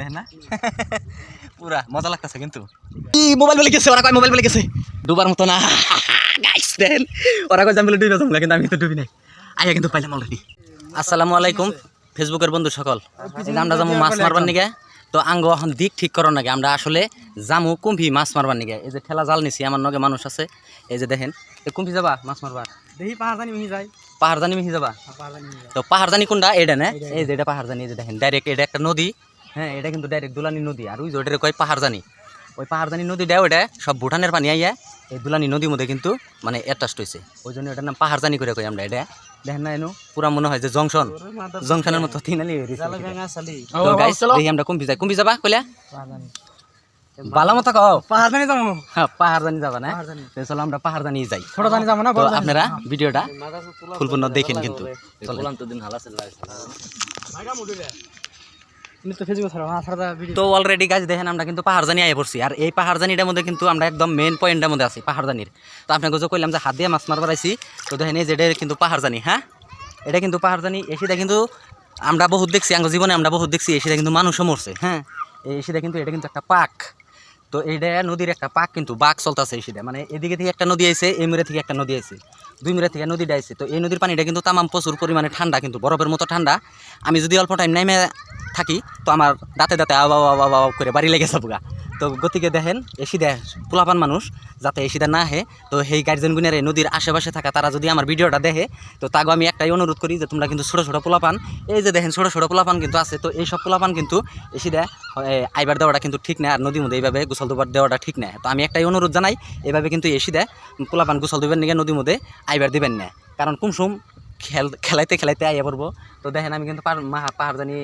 দেখেন না? পুরা মজা লাগতেছে কিন্তু। কি মোবাইল বলে গেছে? ওরা কয় মোবাইল বলে গেছে? ডুবার মতো না। গাইস দেখেন ওরা কয় জানলে ডুবে যাব কিন্তু আমি তো ডুবি নাই। আইয়া কিন্তু পাইলাম অলরেডি আসসালামু আলাইকুম ফেসবুকের বন্ধু সকল। আমরা যাব মাছ মারবার নিগে। তো আঙ্গ এখন দিক ঠিক করার নাগে। আমরা আসলে যামু কুম্ভি মাছ মারবার নিগে। এই যে ঠেলা জাল নিছি আমার নগে মানুষ আছে। এই যে দেখেন এই কুম্ভি যাবা মাছ মারবার? দেখি পাহাড় জানি মিহি যায়। পাহাড় জানি মিহি যাবা? পাহাড় জানি তো কোনটা? এটা না? এই যে এটা পাহাড়দানি এই যে দেখেন ডাইরেক্ট এটা একটা নদী। হ্যাঁ এটা কিন্তু ডাইরেক্ট দুলানি নদী। আর ওই যে ওটারে কয় পাহাড়দানি ওই পাহাড়দানি নদীটা ওটা সব ভুটানের পানি আইয়া এই দুলানি নদীর মধ্যে কিন্তু মানে অ্যাটাচড হয়েছে ওই জন্য এটার নাম পাহাড়দানি করে কই আমরা এটা। দেখেন না এনো পুরা মনে হয় যে জংশন। জংশনের মতো তিনালি হয়ে দেখি আমরা কুম্ভি যাই। কুম্ভি যাবা কইলা? পাহাড় জানি। বালা মতো কও। পাহাড় জানি যাব। হ্যাঁ পাহাড়দানি যাবা না। পাহাড় জানি। চলো আমরা পাহাড়দানি যাই। ছোট যাব না জানি। আপনারা ভিডিওটা ফুলপূর্ণ দেখেন কিন্তু। তো ফেসবুক ছাড়ো হ্যাঁ ছাড়া ভিডিও তো অলরেডি গাছ দেখেন আমরা কিন্তু পাহাড়জানি আয় পড়ছি। আর এই পাহাড়জানিটার মধ্যে কিন্তু আমরা একদম মেন পয়েন্টের মধ্যে আছি, পাহাড়জানির। তো আপনাকে যে কইলাম যে হাত দিয়ে মাছ মারবার আইছি, তো দেখেন এই যে এটা কিন্তু পাহাড়জানি হ্যাঁ? এটা কিন্তু পাহাড়জানি এসিটা কিন্তু আমরা বহুত দেখছি আমার জীবনে আমরা বহুত দেখছি এসিটা কিন্তু মানুষও মরছে হ্যাঁ? এই এসিটা কিন্তু, এটা কিন্তু একটা পাক। তো এইটা নদীর একটা পাক কিন্তু, বাঘ চলতেছে এসিটা মানে এদিকে থেকে একটা নদী আইছে, এই মেরে থেকে একটা নদী আইছে। দুই মেরে থেকে নদীটা আইছে। তো এই নদীর পানিটা কিন্তু তামাম প্রচুর পরিমাণে ঠান্ডা কিন্তু, বরফের মতো ঠান্ডা। আমি যদি অল্প টাইম নামে থাকি, তো আমার দাঁতে দাঁতে আবা আবা আবা করে বাড়ি লেগে যাব গা। তো গতিকে দেখেন এসি দেয়, পোলাপান মানুষ, যাতে এসিটা না আহে, তো সেই গার্জেনগুনের এই নদীর আশেপাশে থাকা, তারা যদি আমার ভিডিওটা দেখে, তো তাকে আমি একটাই অনুরোধ করি যে তোমরা কিন্তু ছোটো ছোটো পোলাপান, এই যে দেখেন ছোটো ছোটো পোলাপান কিন্তু আছে, তো এই সব পোলাপান কিন্তু এসি দেয় আইবার দেওয়াটা কিন্তু ঠিক না আর নদীর মধ্যে এইভাবে গোসল দুবার দেওয়াটা ঠিক না তো আমি একটাই অনুরোধ জানাই, এভাবে কিন্তু এসি দেয়, পোলাপান গোসল দিবেন নিগে নদীর মধ্যে আইবার দিবেন না। কারণ কুমসুম খেল, খেলাইতে খেলাইতে আইয়া পড়ব। তো দেখেন আমি কিন্তু পাহাড় জানি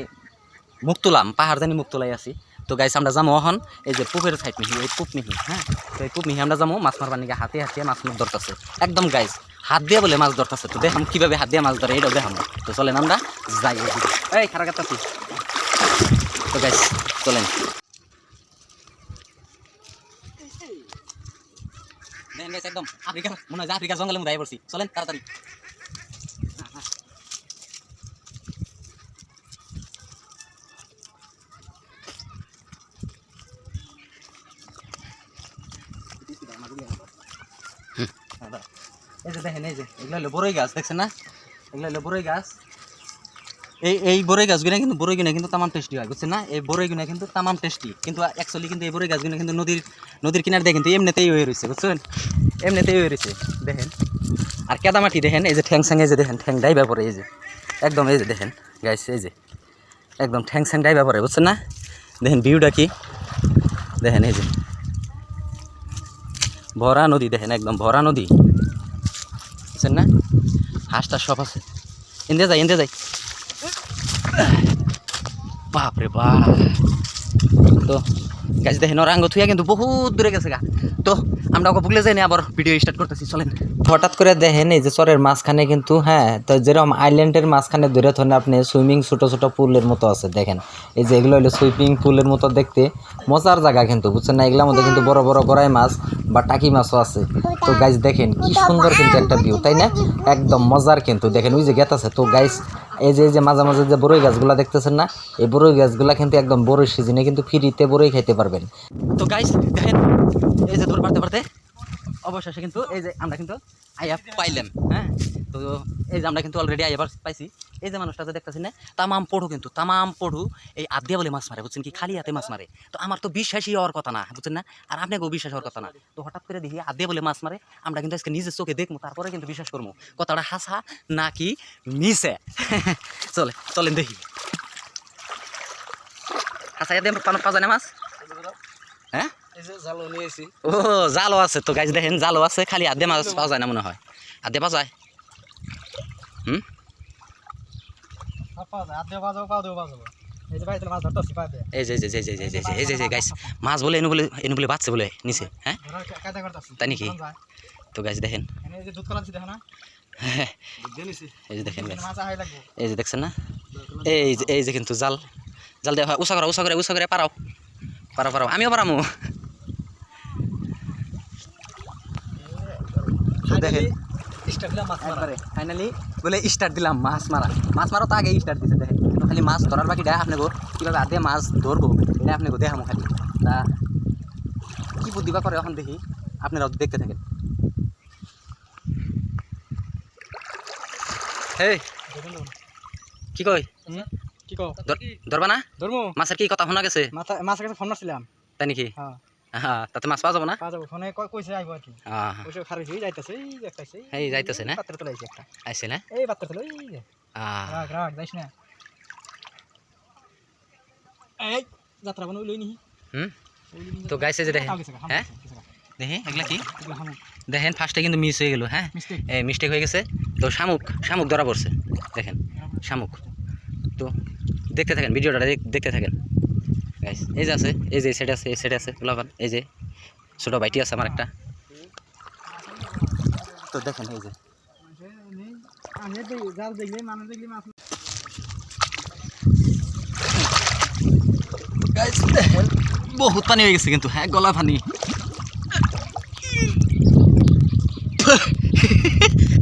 মুখ তুলাম পাহাড় জানি মুখ তুলাই আছি। তো গাইস আমরা যাব এখন এই যে পুপের সাইড মিহি, এই পুপ মিহি হ্যাঁ? তো এই পুপ মিহি আমরা যাব মাছ মারবার নিকে হাতে হাতে মাছ মাছ ধরতেছে। একদম গাইস হাত দিয়ে বলে মাছ ধরতেছে, তো দেখাম কীভাবে হাত দিয়ে মাছ ধরে, এটাও দেখাম। তো চলেন আমরা যাই। এই খারাপ কাটাচ্ছি তো গাইস চলেন। একদম আফ্রিকা, মনে হয় যে আফ্রিকার জঙ্গলের মধ্যে পড়ছি। চলেন, তাড়াতাড়ি এই যে দেখেন, এই যে, এগুলো হলো বড়ই গাছ, দেখছেন না? এগুলো হলো বড়ই গাছ। এই এই বড়ই গাছগুলো কিন্তু বড়ই গুলো কিন্তু তামাম টেস্টি হয়, বুঝছেন না? এই বড়ই গুলো কিন্তু তামাম টেস্টি কিন্তু অ্যাকচুয়ালি কিন্তু এই বড়ই গাছগুলো কিন্তু নদীর নদীর কিনার দিয়ে কিন্তু এমনিতেই হয়ে রয়েছে, বুঝছেন? এমনিতেই হয়ে রয়েছে, দেখেন। আর কেদামাটি দেখেন, এই যে ঠ্যাং স্যাং এই যে দেখেন, ঠ্যাং ডাইবা পরে, এই যে। একদম, এই যে দেখেন গাইস এই যে। একদম ঠ্যাং স্যাং ডাইবা পরে, বুঝছেন না? দেখেন ভিউটা কি? দেখেন, এই যে। ভরা নদী, দেখেন, একদম ভরা নদী। হাঁসটা সব আছে। এনতে যাই এনতে যাই। বাপরে বাপ। তো গাছ দেখেন, ওর আঙ্গ থুয়া কিন্তু বহুত দূরে গেছে গা। তো আমরা ওকে ভুলে যাই আবার ভিডিও স্টার্ট করতেছি, চলেন। হঠাৎ করে দেখেন, এই যে চরের মাঝখানে কিন্তু হ্যাঁ তো যেরকম আইল্যান্ডের মাঝখানে ধরে ধরেন আপনি সুইমিং ছোট ছোট পুলের মতো আছে, দেখেন। এই যে এগুলো হলো সুইমিং পুলের মতো দেখতে। মজার জায়গা কিন্তু, বুঝছেন না? এগুলোর মধ্যে কিন্তু বড় বড় গড়াই মাছ বা টাকি মাছও আছে। তো গাইজ দেখেন, কি সুন্দর কিন্তু একটা ভিউ তাই না? একদম মজার কিন্তু, দেখেন, ওই যে গেত আছে। তো গাইজ এই যে এই যে মাঝে মাঝে যে বড়ই গাছগুলো দেখতেছেন না, এই বড়ই গাছগুলো কিন্তু একদম বড়ই সিজনে কিন্তু ফ্রিতে বড়ই খাইতে পারবেন। তো গাইস এই যে দূর পারতে পারতে অবশেষে কিন্তু এই যে আমরা কিন্তু আইয়া পাইলাম হ্যাঁ? তো এই যে আমরা কিন্তু অলরেডি আইয়া পাইছি এই যে মানুষটা যে দেখতেছি না তামাম পড়ু কিন্তু তামাম পড়ু এই আদিয়া বলে মাছ মারে বুঝছেন কি? খালি হাতে মাছ মারে। তো আমার তো বিশ্বাসই হওয়ার কথা না বুঝছেন না? আর আপনাকেও বিশ্বাস হওয়ার কথা না। তো হঠাৎ করে দেখি আদিয়া বলে মাছ মারে আমরা কিন্তু আজকে নিজের চোখে দেখব তারপরে কিন্তু বিশ্বাস করব। কথাটা হাসা নাকি মিশে চলে চলেন দেখি। হাসা পাওয়া যায় মাছ? হ্যাঁ? ও জালও আছে তো গাছ দেখেন জালও আছে খালি আধে মাছ পাওয়া যায় না মনে হয়। আধে পাওয়া যায়? হুম? এই যে যে এই যে এই যে যে যে এই যে যে গাছ মাছ বলে এনে বলে এনে বলে বাচ্চা বলে নিচে হ্যাঁ? তাই নাকি? তো গাছ দেখেন। এই যে দেখেন এই যে দেখছেন না? এই যে এই যে কিন্তু জাল জাল দেওয়া হয়। উষা করে উষা করে উষা করে পারাও। পারাও পারাও। আমিও পারামু। দেখেন। ফাইনালি বলে স্টার্ট দিলাম মাছ মারা। মাছ মারা তো আগে স্টার্ট দিতে দেখেন। খালি মাছ ধরার বাকিটা আপনাকে কীভাবে আদে মাছ ধরবো। এটা আপনাকে দেখামো খালি। তা কী বুদ্ধি বা করে এখন দেখি আপনারাও দেখতে থাকেন। এই কি কই? কি কও? ধর- ধরবা না? ধর্ম। মাছের কি কথা শোনা গেছে? মাছের কাছে ফোন মারছিলাম। তাই নাকি? হ্যাঁ। হ্যাঁ তাতে মাছ পাওয়া যাব না? পাওয়া যাব ফোনে কই- কইছে আইবো আর কি। হ্যাঁ কইছে খারে হই যাইতাছে এই একটা এই যাইতেছে না? পাত্র তোলাইছে একটা। আইসে না? এই পাত্র তোলা এই যে। আহ, রাখ রাখ যাইস না? এই যাত্রা বানু লই নি হুম? তো গাইছে যে দেখেন হ্যাঁ দেখি এগুলা কি? দেখেন ফার্স্টে কিন্তু মিস হয়ে গেল হ্যাঁ এই মিস্টেক হয়ে গেছে। তো শামুক শামুক ধরা পড়ছে দেখেন শামুক। তো দেখতে থাকেন ভিডিওটা দেখতে থাকেন। গাইস এই যে আছে, এই যে সেটা আছে, এই সেটা আছে গোলাপান এই যে, ছোটো বাইটি আছে আমার একটা। তো দেখেন, এই যে। বহুত পানি হয়ে গেছে কিন্তু হ্যাঁ গলা পানি।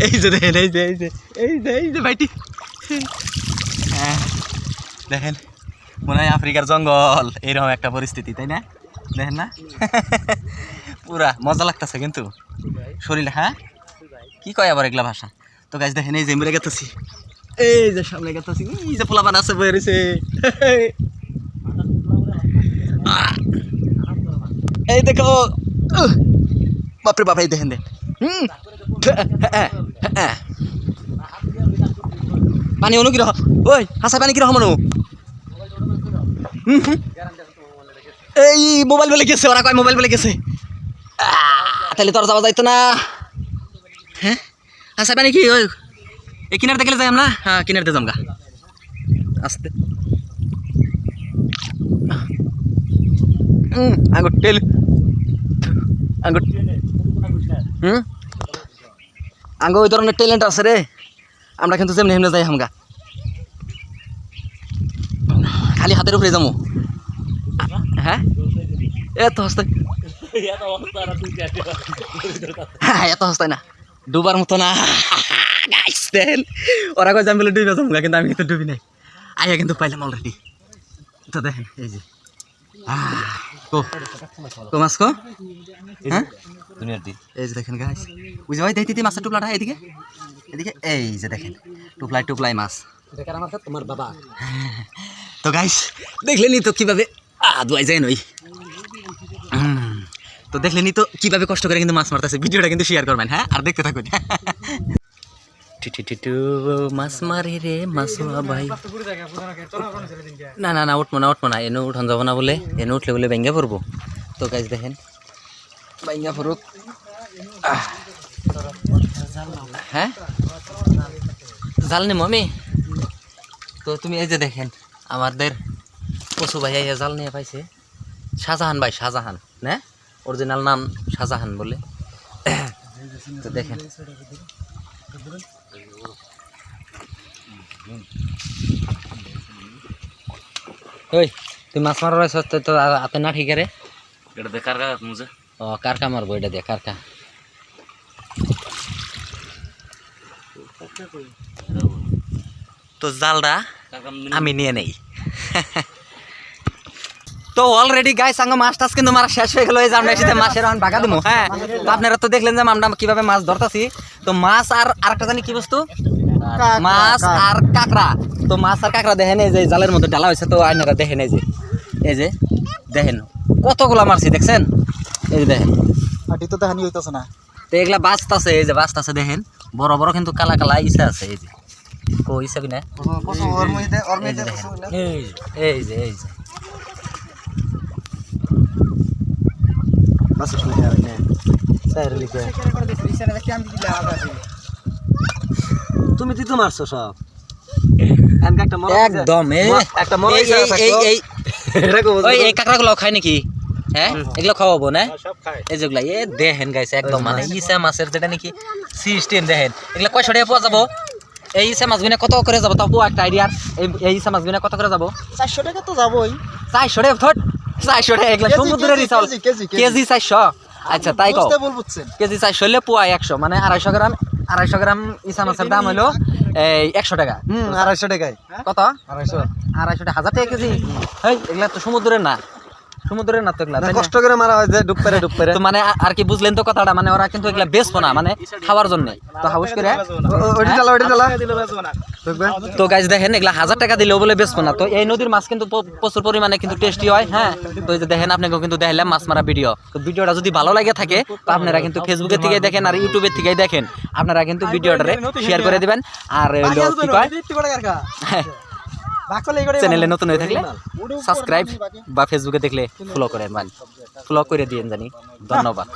এই যে দেখেন, এই যে এই যে এই যে এই যে ভাইটি। হ্যাঁ দেখেন। মনে হয় আফ্রিকার জঙ্গল। এইরকম একটা পরিস্থিতি, তাই না? দেখেন না? পুরা মজা লাগতেছে কিন্তু। শরীর হ্যাঁ? কি কয় আবার এগুলা ভাষা? তো গাছ দেখেন, এই যে মেরে গেতেছি। এই যে সামনে গেতেছি, এই যে পোলাপান আছে, বয়ে এই দেখো। বাপরে বাপ, এই দেখেন দেন হুম। পানি অনু ওই হাসা পানি কীরকম অনু। এই মোবাইল বলে গেছে ওরা কয় মোবাইল বলে গেছে। তাহলে তোর যাওয়া যাইতো না। হ্যাঁ? হাসা পানি কি ওই এই কিনার দেখলে যাই আমরা? হ্যাঁ কিনার দিয়ে যাম গা আস্তে। হুম আঙ্গুর তেল। আঙ্গুর হুম? আঙ্গ ওই ধরনের ট্যালেন্ট আছে রে। আমরা কিন্তু যেমনি হেমনে যাই হামগা। খালি হাতের উপরে যাব হ্যাঁ? এত হস্তায়। হ্যাঁ এত হস্তায় না। ডুবার মতো না। দেন ওরা কয় আমি বলে ডুবে যাব কিন্তু আমি কিন্তু ডুবি নাই। আইয়া কিন্তু পাইলাম অলরেডি তো দেখেন এই যে। কো মাছ কো? হ্যাঁ? এই যে দেখেন গাছ বুঝে ভাই দেখতে মাছের টুপলাটা এদিকে। এদিকে এই যে দেখেন। টুপলাই টুপলাই মাছ। তোমার বাবা। তো গাইস দেখলেনি তো কীভাবে আদুয়াই যায় নই। তো দেখলেনি তো কীভাবে কষ্ট করে কিন্তু মাছ মারতেছে। ভিডিওটা কিন্তু শেয়ার করবেন হ্যাঁ? আর দেখতে থাকুন। মাছ মারি রে, মাছ ভাই। না না না, উঠবো না উঠবো না। এনে উঠান যাব না বলে, এনে উঠলে বলে ভেঙ্গে পড়ব। তো গাছ দেখেন। ভেঙ্গা পড়ুক। হ্যাঁ? জাল নেব আমি। তো তুমি এই যে দেখেন আমাদের পশু ভাই এই জাল নিয়ে পাইছে। শাহজাহান ভাই শাহজাহান না? অরিজিনাল নাম শাহজাহান বলে। তো দেখেন। ওই তুই মাছ মারার রয়েছ তো হাতে না ঠিক রে এটা বেকার মুঝে ও কারকা মারবো এটা দিয়ে কারকা তো জালটা আমি নিয়ে নেই। তো অলরেডি গাই সাঙ্গ মাছ টাছ কিন্তু মারা শেষ হয়ে গেল। এই যে আমরা এসে মাছের এখন বাগা দেবো হ্যাঁ। তো আপনারা তো দেখলেন যে আমরা কীভাবে মাছ ধরতাছি। তো মাছ আর আরেকটা জানি কি বস্তু? মাছ আর কাঁকড়া। তো মাছ আর কাঁকড়া দেখেন এই যে জালের মধ্যে ডালা হয়েছে তো আইনারা দেখেন এই যে এই যে দেখেন। কতগুলা মারছি দেখছেন? এই যে দেখেন। আটি তো দেখানি হইতাছে না। তো এগুলা বাঁচতাছে এই যে বাঁচতাছে দেখেন। বড় বড় কিন্তু কালা কালা ইসা আছে এই যে। এই যে এই যে তুমি দিতে মারছো সব? একদম এই। কাঁকড়াগুলো খায় নাকি? হ্যাঁ? এগুলো খাওয়াবো না? এই যেগুলা এ দেখেন গাইছে একদম মানে ইসা মাছের যেটা নাকি সিস্টেম দেখেন। এগুলা কয়শো টাকা পাওয়া যাব? এই ইসা মাছ বিনা কত করে যাব? তাও একটা আইডিয়ার এই এই ইসা মাছ বিনা কত করে যাব? চারশো টাকা তো যাবোই। চারশো টাকা থট চারশো টাকা এগুলা সমুদ্রের কেজি, চারশো। আচ্ছা তাই কেজি চারশো হলে পোয়া একশো। মানে আড়াইশো গ্রাম আড়াইশো গ্রাম ইসা মাছের দাম হলো এই একশো টাকা। হুম আড়াইশো টাকায়। কত? আড়াইশো। আড়াইশো টাকা হাজার টাকা কেজি। এই এগুলা তো সমুদ্রের না। সমুদ্রের না তো এগুলা তাই না? কষ্ট করে মারা হয় যে ডুব পেরে ডুব পেরে। তো মানে আর কি বুঝলেন তো কথাটা মানে ওরা কিন্তু এগুলা বেচবো না মানে খাওয়ার জন্য। তো হাউস করে ওইটি চালা ওইটি চালা তো গাছ দেখেন এগুলা হাজার টাকা দিলেও বলে বেচবো না। তো এই নদীর মাছ কিন্তু প্রচুর পরিমাণে কিন্তু টেস্টি হয় হ্যাঁ? তো এই যে দেখেন আপনাকেও কিন্তু দেখাইলাম মাছ মারা ভিডিও তো ভিডিওটা যদি ভালো লাগে থাকে তো আপনারা কিন্তু ফেসবুকের থেকে দেখেন আর ইউটিউবের থেকে দেখেন। আপনারা কিন্তু ভিডিওটারে শেয়ার করে দিবেন। আর কি কয়? চ্যানেলে নতুন হয়ে থাকলে সাবস্ক্রাইব বা ফেসবুকে দেখলে ফলো করে মান ফলো করে দিয়েন জানি। ধন্যবাদ।